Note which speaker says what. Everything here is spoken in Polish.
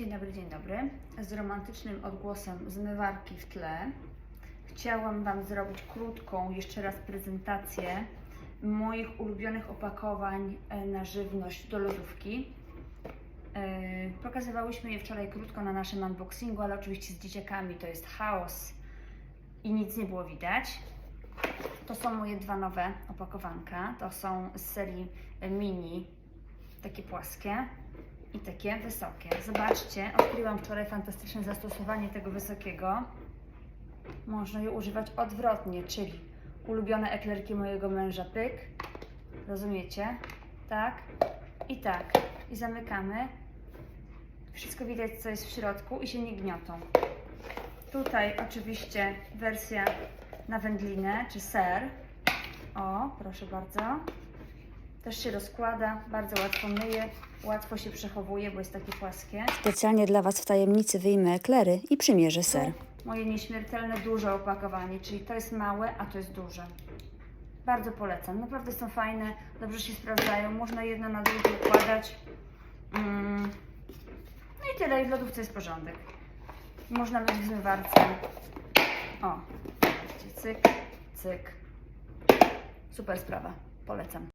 Speaker 1: Dzień dobry, dzień dobry. Z romantycznym odgłosem zmywarki w tle. Chciałam Wam zrobić krótką jeszcze raz prezentację moich ulubionych opakowań e, na żywność do lodówki. E, Pokazywałyśmy je wczoraj krótko na naszym unboxingu, ale oczywiście z dzieciakami to jest chaos i nic nie było widać. To są moje dwa nowe opakowanka. To są z serii e, mini, takie płaskie i takie wysokie. Zobaczcie, odkryłam wczoraj fantastyczne zastosowanie tego wysokiego. Można je używać odwrotnie, czyli ulubione eklerki mojego męża pyk. Rozumiecie? Tak i tak. I zamykamy. Wszystko widać, co jest w środku i się nie gniotą. Tutaj oczywiście wersja na wędlinę czy ser. O, proszę bardzo. Też się rozkłada, bardzo łatwo myje, łatwo się przechowuje, bo jest takie płaskie.
Speaker 2: Specjalnie dla Was w tajemnicy wyjmę eklery i przymierzę ser.
Speaker 1: Tu moje nieśmiertelne duże opakowanie, czyli to jest małe, a to jest duże. Bardzo polecam. Naprawdę są fajne, dobrze się sprawdzają. Można jedno na drugie układać. Mm. No i tyle. I w lodówce jest porządek. Można mieć w zmywarce. O, cyk, cyk. Super sprawa. Polecam.